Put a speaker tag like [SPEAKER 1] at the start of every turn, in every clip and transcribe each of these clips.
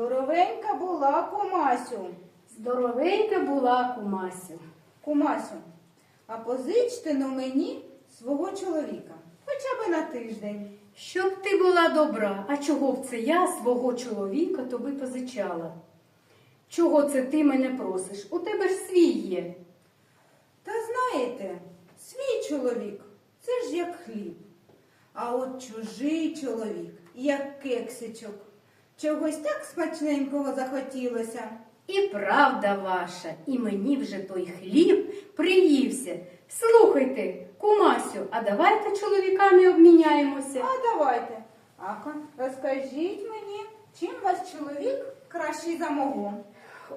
[SPEAKER 1] Здоровенька була кумасю.
[SPEAKER 2] Здоровенька була кумасю.
[SPEAKER 1] Кумасю, а позичте но мені свого чоловіка, хоча б на тиждень.
[SPEAKER 2] Щоб ти була добра, а чого б це я свого чоловіка тобі позичала? Чого це ти мене просиш? У тебе ж свій є.
[SPEAKER 1] Та знаєте, свій чоловік це ж як хліб. А от чужий чоловік, як кексичок. Чогось так смачненького захотілося.
[SPEAKER 2] І правда ваша, і мені вже той хліб приївся. Слухайте, кумасю, а давайте чоловіками обміняємося.
[SPEAKER 1] А давайте. Ака, розкажіть мені, чим ваш чоловік кращий за мого?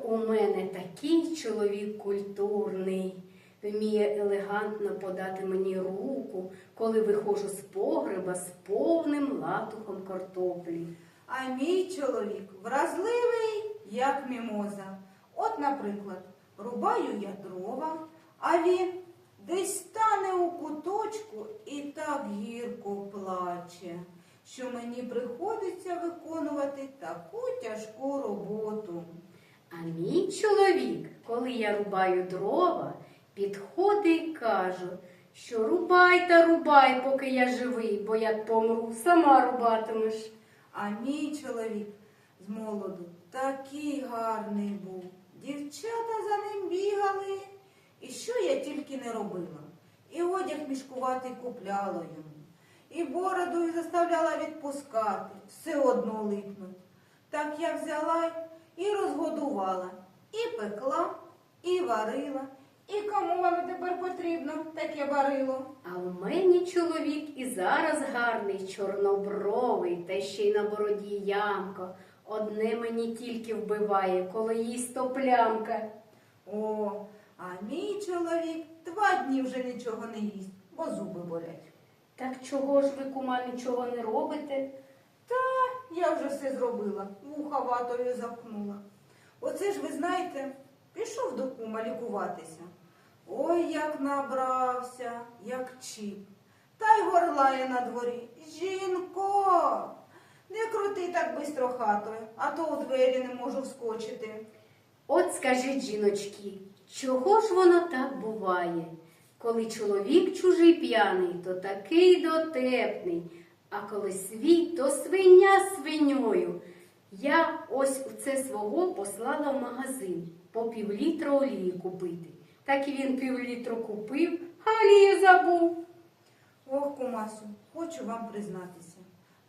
[SPEAKER 2] У мене такий чоловік культурний. Вміє елегантно подати мені руку, коли виходжу з погреба з повним латухом картоплі.
[SPEAKER 1] А мій чоловік вразливий, як мімоза. От, наприклад, рубаю я дрова, а він десь стане у куточку і так гірко плаче, що мені приходиться виконувати таку тяжку роботу.
[SPEAKER 2] А мій чоловік, коли я рубаю дрова, підходить і каже, що рубай та рубай, поки я живий, бо як помру, сама рубатимеш.
[SPEAKER 1] А мій чоловік з молоду такий гарний був. Дівчата за ним бігали. І що я тільки не робила. І одяг мішкуватий купляла йому, і бородою заставляла відпускати, все одно липнуть. Так я взяла і розгодувала, і пекла, і варила. І кому вам тепер потрібно таке варило?
[SPEAKER 2] А у мене чоловік і зараз гарний, чорнобровий, та ще й на бороді ямка. Одне мені тільки вбиває, коли їсть то плямка.
[SPEAKER 1] О, а мій чоловік два дні вже нічого не їсть, бо зуби болять.
[SPEAKER 2] Так чого ж ви, кума, нічого не робите?
[SPEAKER 1] Та я вже все зробила, вуха ватою запхнула. Оце ж ви знаєте, пішов до кума лікуватися. Ой, як набрався, як чіп. Та й горлає на дворі. Жінко, не крути так бистро хатою, а то у двері не можу вскочити.
[SPEAKER 2] От скажіть, жіночки, чого ж воно так буває? Коли чоловік чужий п'яний, то такий дотепний, а коли свій, то свиня свиньою. Я ось у це свого послала в магазин по півлітра олії купити. Так і він півлітру купив, а олію забув.
[SPEAKER 1] Ох, кумасю, хочу вам признатися.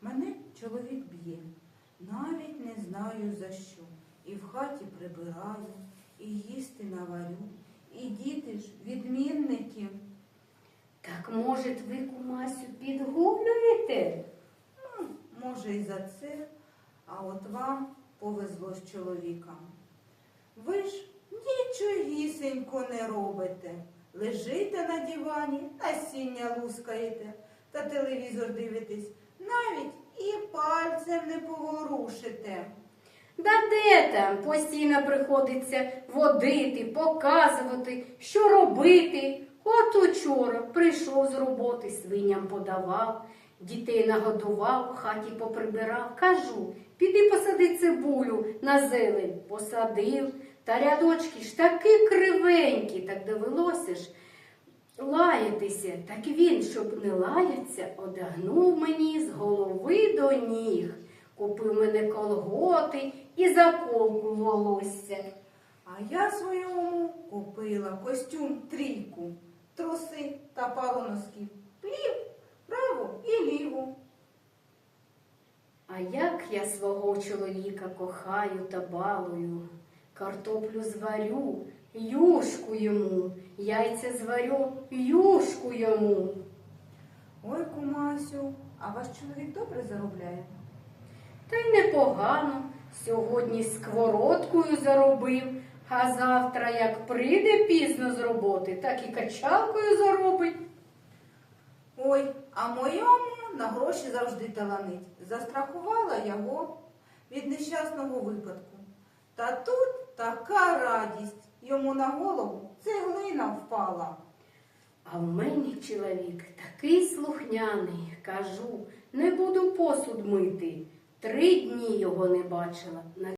[SPEAKER 1] Мене чоловік б'є. Навіть не знаю за що. І в хаті прибираю, і їсти наварю, і діти ж відмінники.
[SPEAKER 2] Так, може, ви, кумасю, підгублюєте?
[SPEAKER 1] Ну, може, і за це, а от вам повезло з чоловіком. Ви ж нічогісенько не робите. Лежите на дивані, насіння лускаєте та телевізор дивитесь, навіть і пальцем не поворушите.
[SPEAKER 2] Да де там постійно приходиться водити, показувати, що робити. От учора прийшов з роботи, свиням подавав, дітей нагодував, в хаті поприбирав. Кажу, піди посади цибулю на зелень. Посадив, та рядочки ж такі кривенькі, так довелося ж лаятися. Так він, щоб не лаятися, одягнув мені з голови до ніг. Купив мене колготи і заколку волосся.
[SPEAKER 1] А я своєму купила костюм трійку, труси та пару носків. Плів, праву і ліву.
[SPEAKER 2] А як я свого чоловіка кохаю та балую, картоплю зварю, юшку йому, яйця зварю, юшку йому.
[SPEAKER 1] Ой, кумасю, а ваш чоловік добре заробляє?
[SPEAKER 2] Та й непогано. Сьогодні сковородкою заробив, а завтра, як прийде пізно з роботи, так і качалкою заробить.
[SPEAKER 1] Ой, а моєму на гроші завжди таланить. Застрахувала його від нещасного випадку. Та тут така радість. Йому на голову цеглина впала.
[SPEAKER 2] А в мене чоловік такий слухняний, кажу, не буду посуд мити. Три дні його не бачила.